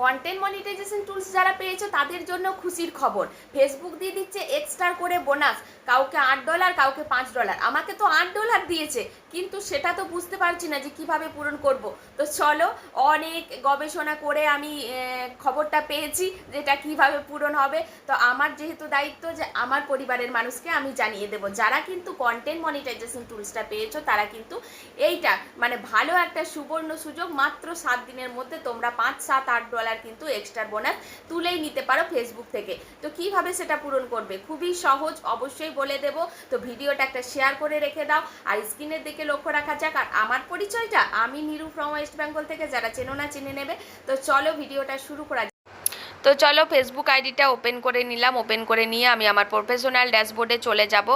Content monetization tools যারা পেয়েছ তাদের জন্য খুশির খবর। ফেসবুক দিয়ে দিচ্ছে এক্সট্রা করে বোনাস কাউকে আট ডলার, কাউকে পাঁচ ডলার। আমাকে তো আট ডলার দিয়েছে, কিন্তু সেটা তো বুঝতে পারছি না যে কীভাবে পূরণ করব। তো চলো, অনেক গবেষণা করে আমি খবরটা পেয়েছি যেটা কীভাবে পূরণ হবে। তো আমার যেহেতু দায়িত্ব যে আমার পরিবারের মানুষকে আমি জানিয়ে দেবো। যারা কিন্তু কন্টেন্ট মনিটাইজেশন টুলসটা পেয়েছ, তারা কিন্তু এইটা মানে ভালো একটা সুবর্ণ সুযোগ মাত্র সাত দিনের মধ্যে তোমরা পাঁচ, সাত, আট ডলার কিন্তু এক্সট্রা বোনাস তুলেই নিতে পারো ফেসবুক থেকে। তো কীভাবে সেটা পূরণ করবে? খুবই সহজ, অবশ্যই বলে দেব। তো ভিডিওটা একটা শেয়ার করে রেখে দাও। আর স্ক্রিনের দিকে লক্ষ্য রাখা যাক। আর আমার পরিচয়টা আমি নিরু ফ্রম ওয়েস্ট বেঙ্গল থেকে। যারা চেনো না, চিনে নেবে। তো চলো ভিডিওটা শুরু করা। তো চলো ফেসবুক আইডিটা ওপেন করে নিলাম ওপেন করে নিয়ে আমি আমার প্রফেশনাল ড্যাশবোর্ডে চলে যাব।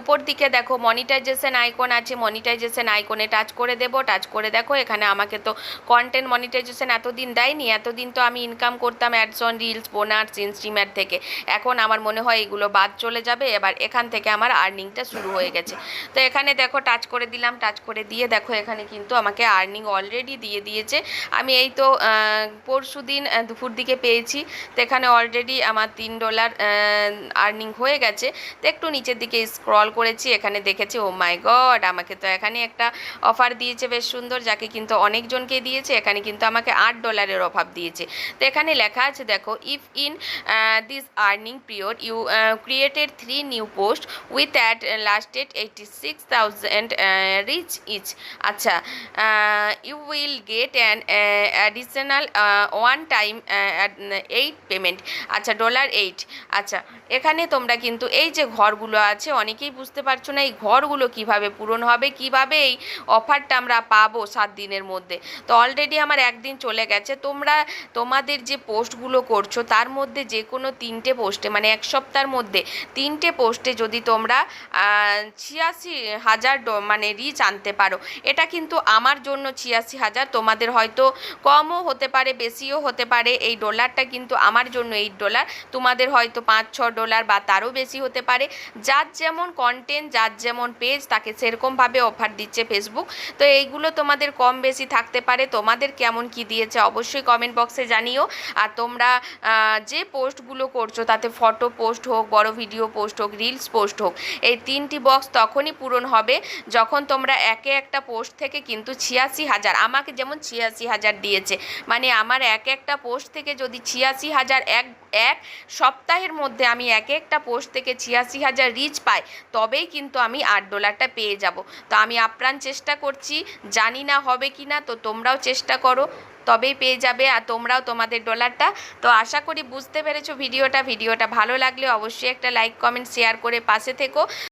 উপর দিকে দেখো মনিটাইজেশন আইকন আছে মনিটাইজেশন আইকনে টাচ করে দেবো টাচ করে দেখো এখানে আমাকে তো কন্টেন্ট মনিটাইজেশন এতদিন দেয়নি, এতদিন তো আমি ইনকাম করতাম ads on reels bonus instreamer থেকে। এখন আমার মনে হয় এগুলো বাদ চলে যাবে, এবার এখান থেকে আমার আর্নিংটা শুরু হয়ে গেছে। তো এখানে দেখো টাচ করে দিলাম টাচ করে দিয়ে দেখো এখানে কিন্তু আমাকে আর্নিং অলরেডি দিয়ে দিয়েছে। আমি এই তো পরশু দিন দুপুর দিকে পেয়েছি। তো এখানে অলরেডি আমার তিন ডলার আর্নিং হয়ে গেছে। তো একটু নিচের দিকে স্ক্রল করেছি, এখানে দেখেছি ও মাই গড আমাকে তো এখানে একটা অফার দিয়েছে, বেশ সুন্দর, যাকে কিন্তু অনেকজনকে দিয়েছে, এখানে কিন্তু আমাকে আট ডলারের অভাব দিয়েছে। তো এখানে লেখা আছে, দেখো if in this earning period you created three new post with at last lasted eighty six thousand reach each আচ্ছা you will get an additional one time eight payment আচ্ছা ডলার এইট আচ্ছা এখানে তোমরা কিন্তু এই যে ঘরগুলো আছে, অনেকেই বুঝতে পারছ না এই ঘরগুলো কীভাবে পূরণ হবে, কীভাবে এই অফারটা আমরা পাবো সাত দিনের মধ্যে। তো অলরেডি আমার একদিন চলে গেছে, তোমরা তোমাদের যে পোস্টগুলো করছ, তার মধ্যে যে কোনো তিনটে পোস্টে মানে এক সপ্তাহের মধ্যে তিনটে পোস্টে যদি তোমরা ছিয়াশি হাজার মানে রিচ আনতে পারো। এটা কিন্তু আমার জন্য ছিয়াশি হাজার, তোমাদের হয়তো কমও হতে পারে, বেশিও হতে পারে, এই ডলারটা কিন্তু আমার জন্য এইট ডলার তোমাদের হয়তো পাঁচ, ছ ডলার বা তারও বেশি হতে পারে। যার যেমন কন্টেন্ট যার যেমন পেজ তাকে সেরকমভাবে অফার দিচ্ছে ফেসবুক তো এইগুলো তোমাদের কম বেশি থাকতে পারে। তোমাদের কেমন কি দিয়েছে অবশ্যই কমেন্ট বক্সে জানিও। আর তোমরা যে পোস্টগুলো করছ, তাতে ফটো পোস্ট হোক, বড় ভিডিও পোস্ট হোক রিলস পোস্ট হোক, এই তিনটি বক্স তখনই পূরণ হবে যখন তোমরা একে একটা পোস্ট থেকে কিন্তু ছিয়াশি হাজার, আমাকে যেমন ছিয়াশি হাজার দিয়েছে মানে আমার এক একটা পোস্ট থেকে যদি ছিয়াশি হাজার এক এক সপ্তাহের মধ্যে আমি এক একটা পোস্ট থেকে ছিয়াশি হাজার রিচ পাই, তবেই কিন্তু আমি আট ডলারটা পেয়ে যাব। তো আমি আপ্রাণ চেষ্টা করছি, জানি না হবে কি না, তো তোমরাও চেষ্টা করো, তবেই পেয়ে যাবে আর তোমরাও তোমাদের ডলারটা তো আশা করি বুঝতে পেরেছ ভিডিওটা। ভিডিওটা ভালো লাগলে অবশ্যই একটা লাইক কমেন্ট শেয়ার করে পাশে থেকো।